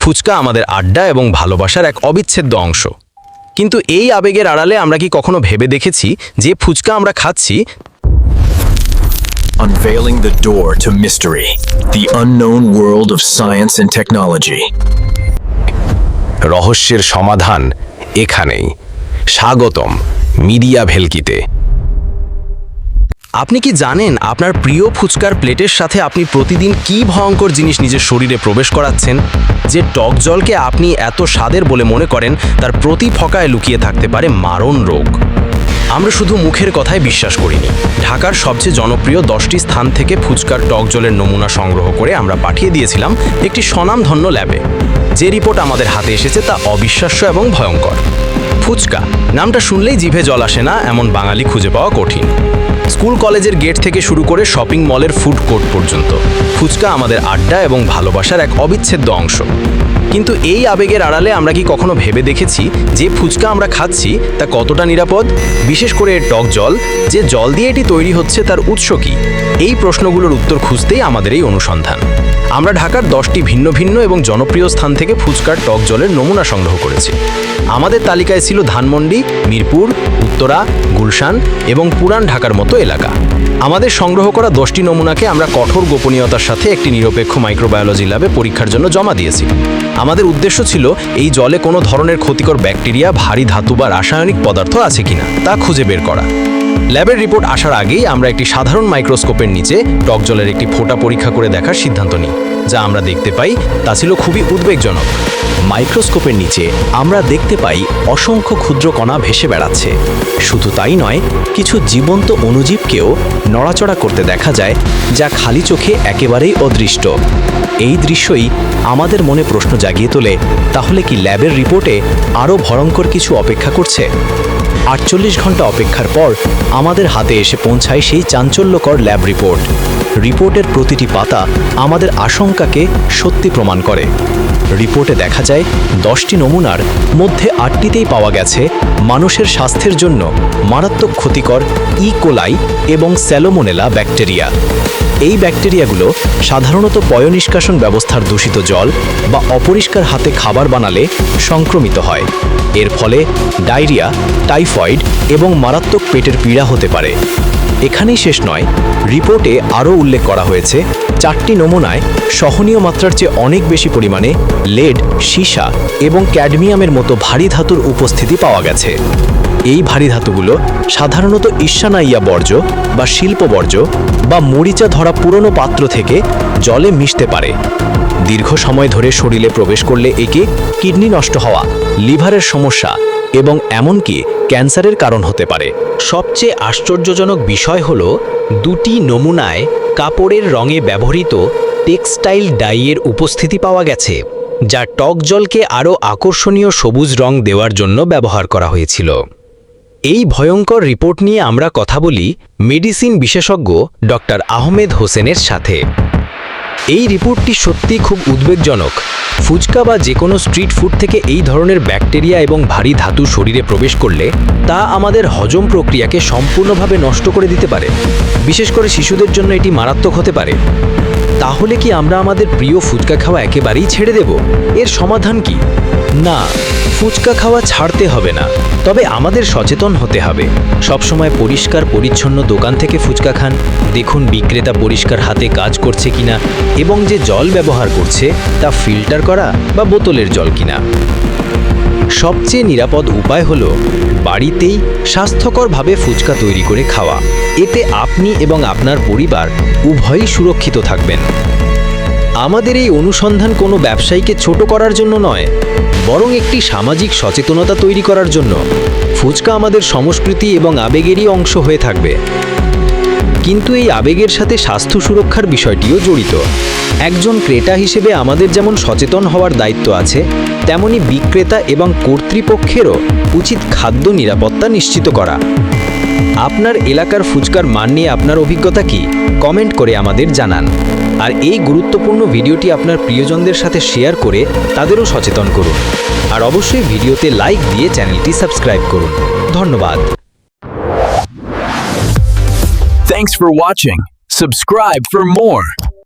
ফুচকা আমাদের আড্ডা এবং ভালোবাসার এক অবিচ্ছেদ্য অংশ। কিন্তু এই আবেগের আড়ালে আমরা কি কখনো ভেবে দেখেছি যে ফুচকা আমরা খাচ্ছি? Unveiling the door to mystery, the unknown world of science and technology. রহস্যের সমাধান এখানেই। স্বাগতম মিডিয়া ভেলকিতে। আপনি কি জানেন আপনার প্রিয় ফুচকার প্লেটের সাথে আপনি প্রতিদিন কি ভয়ঙ্কর জিনিস নিজের শরীরে প্রবেশ করাচ্ছেন? যে টক জলকে আপনি এত স্বাদের বলে মনে করেন, তার প্রতি ফকায় লুকিয়ে থাকতে পারে মারণ রোগ। আমরা শুধু মুখের কথায় বিশ্বাস করিনি। ঢাকার সবচেয়ে জনপ্রিয় দশটি স্থান থেকে ফুচকার টক জলের নমুনা সংগ্রহ করে আমরা পাঠিয়ে দিয়েছিলাম একটি স্বনামধন্য ল্যাবে। যে রিপোর্ট আমাদের হাতে এসেছে তা অবিশ্বাস্য এবং ভয়ঙ্কর। ফুচকা, নামটা শুনলেই জিভে জল আসে না, এমন বাঙালি খুঁজে পাওয়া কঠিন। স্কুল কলেজের গেট থেকে শুরু করে শপিং মলের ফুড কোর্ট পর্যন্ত। ফুচকা আমাদের আড্ডা এবং ভালোবাসার এক অবিচ্ছেদ্য অংশ। কিন্তু এই আবেগের আড়ালে আমরা কি কখনো ভেবে দেখেছি যে ফুচকা আমরা খাচ্ছি তা কতটা নিরাপদ? বিশেষ করে এর টক জল, যে জল দিয়ে এটি তৈরি হচ্ছে তার উৎস কি? এই প্রশ্নগুলোর উত্তর খুঁজতেই আমাদের এই অনুসন্ধান। আমরা ঢাকার দশটি ভিন্ন ভিন্ন এবং জনপ্রিয় স্থান থেকে ফুচকার টক জলের নমুনা সংগ্রহ করেছি। আমাদের তালিকায় ছিল ধানমন্ডি, মিরপুর, উত্তরা, গুলশান এবং পুরান ঢাকার মতো এলাকা। আমাদের সংগ্রহ করা দশটি নমুনাকে আমরা কঠোর গোপনীয়তার সাথে একটি নিরপেক্ষ মাইক্রোবায়োলজি ল্যাবে পরীক্ষার জন্য জমা দিয়েছি। আমাদের উদ্দেশ্য ছিল, এই জলে কোনো ধরনের ক্ষতিকর ব্যাকটেরিয়া, ভারী ধাতু বা রাসায়নিক পদার্থ আছে কিনা, তা খুঁজে বের করা। ল্যাবের রিপোর্ট আসার আগেই আমরা একটি সাধারণ মাইক্রোস্কোপের নিচে টক জলের একটি ফোঁটা পরীক্ষা করে দেখার সিদ্ধান্ত নিই, যা আমরা দেখতে পাই, তা ছিল খুবই উদ্বেগজনক। মাইক্রোস্কোপের নিচে আমরা দেখতে পাই অসংখ্য ক্ষুদ্র কণা ভেসে বেড়াচ্ছে। শুধু তাই নয়, কিছু জীবন্ত অণুজীবকেও নড়াচড়া করতে দেখা যায়, যা খালি চোখে একেবারেই অদৃষ্ট। এই দৃশ্যই আমাদের মনে প্রশ্ন জাগিয়ে তোলে, তাহলে কি ল্যাবের রিপোর্টে আরও ভয়ঙ্কর কিছু অপেক্ষা করছে? আটচল্লিশ ঘণ্টা অপেক্ষার পর আমাদের হাতে এসে পৌঁছায় সেই চাঞ্চল্যকর ল্যাব রিপোর্ট। রিপোর্টের প্রতিটি পাতা আমাদের আশঙ্কাকে সত্যি প্রমাণ করে। রিপোর্টে দেখা যায়, দশটি নমুনার মধ্যে আটটিতেই পাওয়া গেছে মানুষের স্বাস্থ্যের জন্য মারাত্মক ক্ষতিকর ই কোলাই এবং স্যালোমোনেলা ব্যাকটেরিয়া এই ব্যাকটেরিয়াগুলো সাধারণত পয়নিষ্কাশন ব্যবস্থার দূষিত জল বা অপরিষ্কার হাতে খাবার বানালে সংক্রমিত হয়। এর ফলে ডায়রিয়া, টাইফয়েড এবং মারাত্মক পেটের পীড়া হতে পারে। এখানেই শেষ নয়, রিপোর্টে আরও উল্লেখ করা হয়েছে, চারটি নমুনায় সহনীয় মাত্রার চেয়ে অনেক বেশি পরিমাণে লেড, সীসা এবং ক্যাডমিয়ামের মতো ভারী ধাতুর উপস্থিতি পাওয়া গেছে। এই ভারী ধাতুগুলো সাধারণত ঈর্ষানাইয়া বর্জ্য বা শিল্প বর্জ্য বা মরিচা ধরা পুরনো পাত্র থেকে জলে মিশতে পারে। দীর্ঘ সময় ধরে শরীরে প্রবেশ করলে একে কিডনি নষ্ট হওয়া, লিভারের সমস্যা এবং এমনকি ক্যান্সারের কারণ হতে পারে। সবচেয়ে আশ্চর্যজনক বিষয় হল, দুটি নমুনায় কাপড়ের রঙে ব্যবহৃত টেক্সটাইল ডাইয়ের উপস্থিতি পাওয়া গেছে, যা টক জলকে আরও আকর্ষণীয় সবুজ রং দেওয়ার জন্য ব্যবহার করা হয়েছিল। এই ভয়ঙ্কর রিপোর্ট নিয়ে আমরা কথা বলি মেডিসিন বিশেষজ্ঞ ডক্টর আহমেদ হোসেনের সাথে। এই রিপোর্টটি সত্যি খুব উদ্বেগজনক। ফুচকা বা যে কোনো স্ট্রিট ফুড থেকে এই ধরনের ব্যাকটেরিয়া এবং ভারী ধাতু শরীরে প্রবেশ করলে তা আমাদের হজম প্রক্রিয়াকে সম্পূর্ণভাবে নষ্ট করে দিতে পারে। বিশেষ করে শিশুদের জন্য এটি মারাত্মক হতে পারে। তাহলে কি আমরা আমাদের প্রিয় ফুচকা খাওয়া একেবারেই ছেড়ে দেব? এর সমাধান কি? না, ফুচকা খাওয়া ছাড়তে হবে না। তবে আমাদের সচেতন হতে হবে। সবসময় পরিষ্কার পরিচ্ছন্ন দোকান থেকে ফুচকা খান। দেখুন বিক্রেতা পরিষ্কার হাতে কাজ করছে কিনা এবং যে জল ব্যবহার করছে, তা ফিল্টার করা বা বোতলের জল কিনা। সবচেয়ে নিরাপদ উপায় হলো বাড়িতেই স্বাস্থ্যকরভাবে ফুচকা তৈরি করে খাওয়া। এতে আপনি এবং আপনার পরিবার উভয়ই সুরক্ষিত থাকবেন। আমাদের এই অনুসন্ধান কোনো ব্যবসায়ীকে ছোট করার জন্য নয়, বরং একটি সামাজিক সচেতনতা তৈরি করার জন্য। ফুচকা আমাদের সংস্কৃতি এবং আবেগেরই অংশ হয়ে থাকবে। কিন্তু এই আবেগের সাথে স্বাস্থ্য সুরক্ষার বিষয়টিও জড়িত। একজন ক্রেতা হিসেবে আমাদের যেমন সচেতন হওয়ার দায়িত্ব আছে, তেমনি বিক্রেতা এবং কর্তৃপক্ষেরও উচিত খাদ্য নিরাপত্তা নিশ্চিত করা। আপনার এলাকার ফুচকার মান নিয়ে আপনার অভিজ্ঞতা কি? কমেন্ট করে আমাদের জানান। আর এই গুরুত্বপূর্ণ ভিডিওটি আপনার প্রিয়জনদের সাথে শেয়ার করে তাদেরও সচেতন করুন। আর অবশ্যই ভিডিওতে লাইক দিয়ে চ্যানেলটি সাবস্ক্রাইব করুন। ধন্যবাদ। Thanks for watching. Subscribe for more.